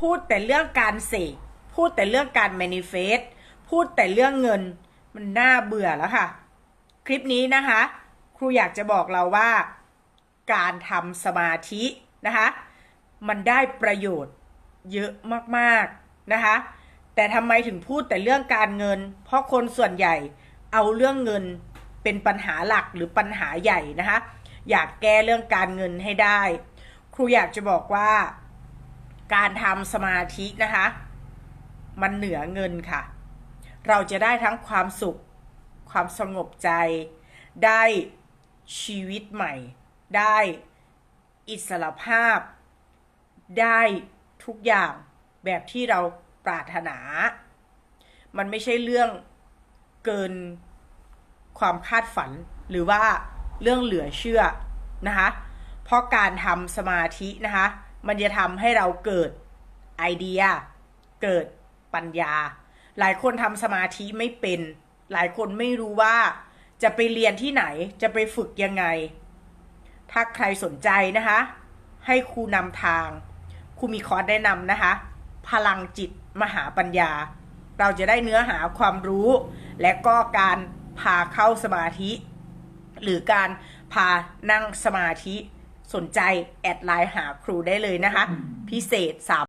พูดแต่เรื่องการเสกพูดแต่เรื่องการ manifest พูดแต่เรื่องเงิน มันน่าเบื่อแล้วค่ะ คลิปนี้นะคะ ครูอยากจะบอกเราว่า การทำสมาธินะคะ มันได้ประโยชน์เยอะมากๆนะคะ แต่ทำไมถึงพูดแต่เรื่องการเงิน เพราะคนส่วนใหญ่เอาเรื่องเงินเป็นปัญหาหลักหรือปัญหาใหญ่นะคะ อยากแก้เรื่องการเงินให้ได้ ครูอยากจะบอกว่า การทำสมาธินะคะ มันเหนือเงินค่ะ เราจะได้ทั้งความสุข ความสงบใจ ได้ชีวิตใหม่ ได้อิสรภาพ ได้ทุกอย่างแบบที่เราปรารถนา มันไม่ใช่เรื่องเกินความคาดฝันหรือว่าเรื่องเหลือเชื่อนะคะ เพราะการทำสมาธินะคะ มันจะทำให้เราเกิดไอเดีย เกิดปัญญา หลายคนทำสมาธิไม่เป็น หลายคนไม่รู้ว่าจะไปเรียนที่ไหน จะไปฝึกยังไง ถ้าใครสนใจนะคะ ให้ครูนำทาง ครูมีคอร์สแนะนำนะคะ พลังจิตมหาปัญญา เราจะได้เนื้อหาความรู้ และก็การพาเข้าสมาธิ หรือการพานั่งสมาธิ สนใจแอดไลน์หาครูได้เลยนะคะ พิเศษ3